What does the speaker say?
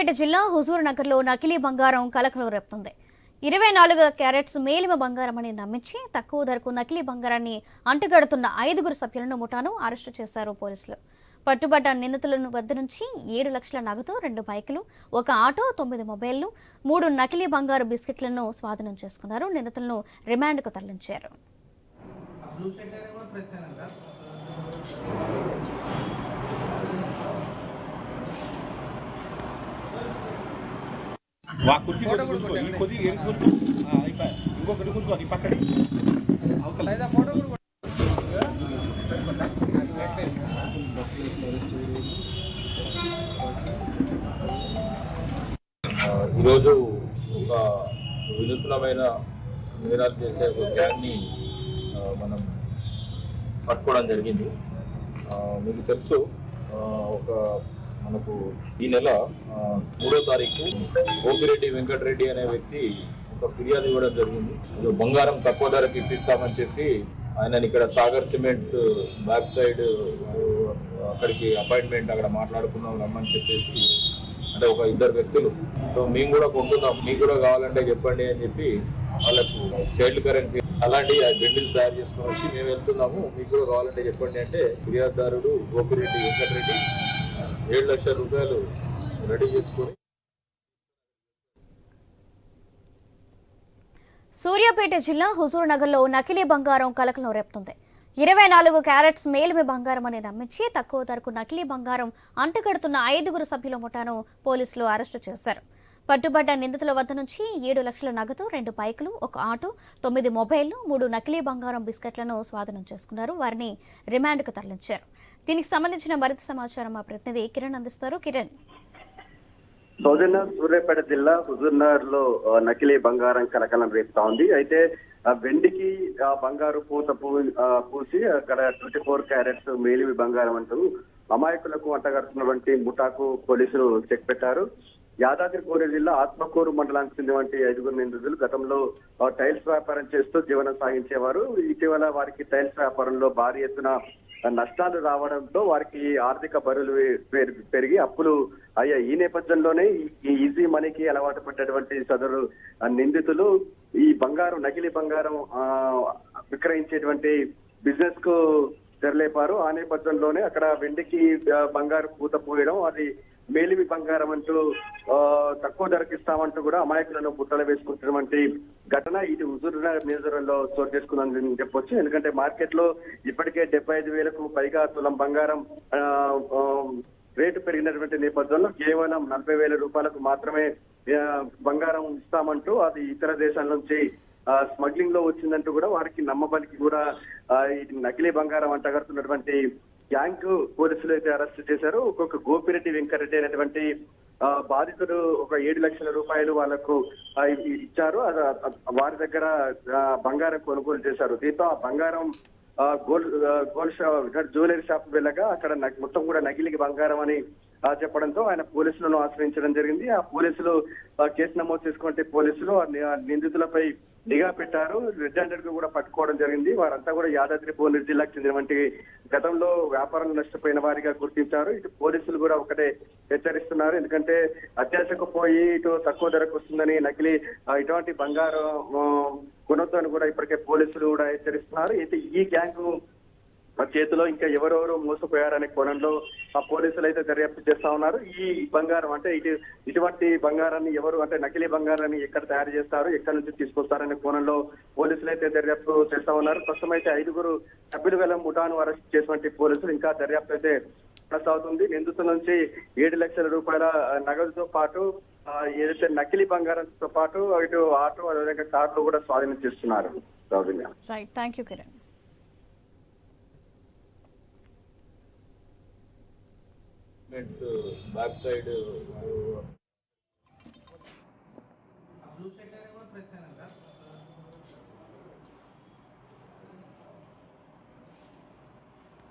సిద్దిపేట జిల్లా హుజూర్ నగర్లో నకిలీ బంగారం కలకలం రేపుతుంది. ఇరవై నాలుగు క్యారెట్స్ మేలిమ బంగారం అని నమ్మించి తక్కువ ధరకు నకిలీ బంగారాన్ని అంటుగడుతున్న ఐదుగురు సభ్యులను ముఠాను అరెస్టు చేశారు పోలీసులు. పట్టుబడ్డ నిందితులను వద్ద నుంచి ఏడు లక్షల నగదు రెండు బైకులు ఒక ఆటో తొమ్మిది మొబైల్లు మూడు నకిలీ బంగారు బిస్కెట్లను స్వాధీనం చేసుకున్నారు. నిందితులను రిమాండ్కు తరలించారు. బ్లూ షర్ట్ కూడా వా కుర్చీ కొద్ది కూర్చో ఈ కొద్ది ఏం కూర్చో. ఇంకొకటి కూర్చో నీ పక్కన అవతల. ఫోటో కూడా ఈరోజు ఒక వినూత్నమైన నేరాలు చేసే ఒక గ్యాంగ్ని మనం పట్టుకోవడం జరిగింది. మీకు తెలుసు ఒక మనకు ఈ నెల మూడో తారీఖు గోపిరెడ్డి వెంకటరెడ్డి అనే వ్యక్తి ఒక ఫిర్యాదు ఇవ్వడం జరిగింది. ఏదో బంగారం తక్కువ ధరకు ఇప్పిస్తామని చెప్పి ఆయనని ఇక్కడ సాగర్ సిమెంట్స్ బ్యాక్ సైడ్ అక్కడికి అపాయింట్మెంట్ అక్కడ మాట్లాడుకున్నాం రమ్మని చెప్పేసి అంటే ఒక ఇద్దరు వ్యక్తులు. సో మేము కూడా కొంటున్నాం. మీకు కూడా కావాలంటే చెప్పండి అని చెప్పి వాళ్ళకు చైల్డ్ కరెన్సీ అలాంటి బెండిల్ తయారు చేసుకుని వచ్చి మేము వెళ్తున్నాము. మీకు కూడా కావాలంటే చెప్పండి అంటే ఫిర్యాదుదారుడు గోపిరెడ్డి వెంకటరెడ్డి ఏడు లక్షల రూపాయలు రెడీ చేసుకొని సూర్యాపేట జిల్లా హుజూర్ నగర్లో నకిలీ బంగారం కలకలం రేపుతుంది. ఇరవై నాలుగు క్యారెట్స్ మేలిమి బంగారం అని నమ్మించి తక్కువ ధరకు నకిలీ బంగారం అంటగడుతున్న ఐదుగురు సభ్యుల ముఠాను పోలీసులు అరెస్టు చేశారు. పట్టుబడ్డ నిందితుల వద్ద నుంచి ఏడు లక్షల నగదు రెండు బైకులు ఒక ఆటో తొమ్మిది మొబైల్లు మూడు నకిలీ బంగారం బిస్కెట్లను స్వాధీనం చేసుకున్నారు. వారిని రిమాండ్కు తరలించారు. దీనికి సంబంధించిన మరింత సమాచారం మా ప్రతినిధి కిరణ్ అందిస్తారు. కిరణ్. సౌజన్య సూర్యాపేట జిల్లా హుజూర్నగర్లో నకిలీ బంగారం కలకలం రేపుతా ఉంది. అయితే వెండికి బంగారు పూత పూ పూసి అక్కడ ట్వంటీ ఫోర్ క్యారెట్స్ మేలిమి బంగారం అంటూ అమాయకులకు అంటగడుతున్నటువంటి ముఠాకు పోలీసులు చెక్ పెట్టారు. యాదాద్రి కోరి జిల్లా ఆత్మకూరు మండలానికి చెందినటువంటి ఐదుగురు నిందితులు గతంలో టైల్స్ వ్యాపారం చేస్తూ జీవనం సాగించేవారు. ఇటీవల వారికి టైల్స్ వ్యాపారంలో భారీ ఎత్తున నష్టాలు రావడంతో వారికి ఆర్థిక బరువులు పెరిగి అప్పులు అయ్యాయి ఈ నేపథ్యంలోనే ఈ ఈజీ మనీకి అలవాటు పడ్డటువంటి సదరు నిందితులు ఈ బంగారం నకిలీ బంగారం విక్రయించేటువంటి బిజినెస్కు తెరలేపారు. ఆ నేపథ్యంలోనే అక్కడ వెండికి బంగారు పూత పోయడం అది మేలిమి బంగారం అంటూ తక్కువ ధరకు ఇస్తామంటూ కూడా అమాయకులను బుట్టలు వేసుకుంటున్నటువంటి ఘటన ఇది హుజూర్నగర్ నియోజకవర్గంలో చోటు చేసుకుందని చెప్పొచ్చు. ఎందుకంటే మార్కెట్లో ఇప్పటికే డెబ్బై ఐదు వేలకు పైగా తులం బంగారం రేటు పెరిగినటువంటి నేపథ్యంలో కేవలం నలభై వేల రూపాయలకు మాత్రమే బంగారం ఇస్తామంటూ అది ఇతర దేశాల నుంచి స్మగ్లింగ్లో వచ్చిందంటూ కూడా వారికి నమ్మబలికి కూడా ఇది నకిలీ బంగారం అంటగడుతున్నటువంటి గ్యాంగ్ పోలీసులు అయితే అరెస్ట్ చేశారు. ఒక్కొక్క గోపిరెడ్డి వెంకరెడ్డి అనేటువంటి బాధితుడు ఒక ఏడు లక్షల రూపాయలు వాళ్ళకు ఇచ్చారు. వారి దగ్గర బంగారం కొనుగోలు చేశారు. దీంతో ఆ బంగారం ఆ, gold gold shop jewellery shop వెళ్ళగా అక్కడ మొత్తం కూడా నగిలికి బంగారం అని చెప్పడంతో ఆయన పోలీసులను ఆశ్రయించడం జరిగింది. ఆ పోలీసులు కేసు నమోదు చేసుకుంటే పోలీసులు నిందితులపై నిఘా పెట్టారు. రెడ్ హ్యాండెడ్గా కూడా పట్టుకోవడం జరిగింది. వారంతా కూడా యాదాద్రి భువనగిరి జిల్లాకు చెందినటువంటి గతంలో వ్యాపారం నష్టపోయిన వారిగా గుర్తించారు. ఇటు పోలీసులు కూడా ఒకటే హెచ్చరిస్తున్నారు. ఎందుకంటే అత్యాశకు పోయి ఇటు తక్కువ ధరకు వస్తుందని నకిలీ ఇటువంటి బంగారం ఆ, అని కూడా ఇప్పటికే పోలీసులు కూడా హెచ్చరిస్తున్నారు. అయితే ఈ గ్యాంగ్ మన చేతిలో ఇంకా ఎవరెవరు మోసపోయారనే కోణంలో ఆ పోలీసులు అయితే దర్యాప్తు చేస్తా ఉన్నారు. ఈ బంగారం అంటే ఇటు ఇటువంటి బంగారాన్ని ఎవరు అంటే నకిలీ బంగారాన్ని ఎక్కడ తయారు చేస్తారు ఎక్కడి నుంచి తీసుకొస్తారనే కోణంలో పోలీసులు అయితే దర్యాప్తు చేస్తా ఉన్నారు. ప్రస్తుతం అయితే ఐదుగురు సభ్యులు గల ముఠాను అరెస్ట్ చేసినటువంటి పోలీసులు ఇంకా దర్యాప్తు అయితే కొనసాగుతుంది. నిందితుల నుంచి ఏడు లక్షల రూపాయల నగదుతో పాటు ఏదైతే నకిలీ బంగారంతో పాటు ఇటు ఆటో అదేవిధంగా కార్లు కూడా స్వాధీనం చేస్తున్నారు. Right thank you Kiran back side